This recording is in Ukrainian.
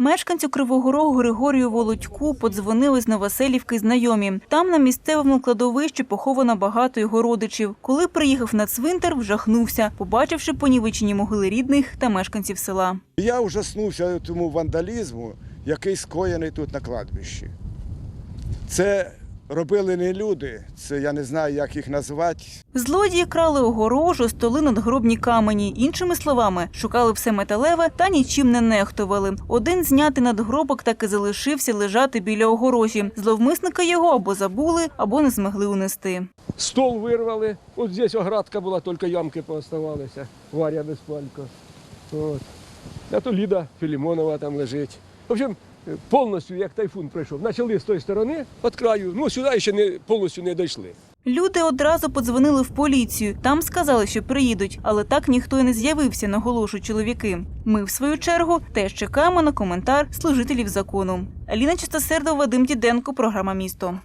Мешканцю Кривого Рогу Григорію Володьку подзвонили з Новоселівки знайомі. Там на місцевому кладовищі поховано багато його родичів. Коли приїхав на цвинтар, вжахнувся, побачивши понівечені могили рідних та мешканців села. Я ужаснувся тому вандалізму, який скоєний тут на кладбищі. Це робили не люди, це я не знаю, як їх назвати. Злодії крали огорожу, столи надгробні камені. Іншими словами, шукали все металеве та нічим не нехтували. Один знятий надгробок так і залишився лежати біля огорожі. Зловмисника його або забули, або не змогли унести. Стол вирвали. От здесь оградка була, тільки ямки пооставалися. Варя безпалько. От. А то Ліда Філімонова там лежить. В общем, повністю як тайфун прийшов. Почали з тої сторони, від краю, ну сюди ще не, повністю не дійшли. Люди одразу подзвонили в поліцію. Там сказали, що приїдуть, але так ніхто й не з'явився, наголошують чоловіки. Ми, в свою чергу, теж чекаємо на коментар служителів закону. Аліна Чистосердова, Вадим Діденко, програма Місто.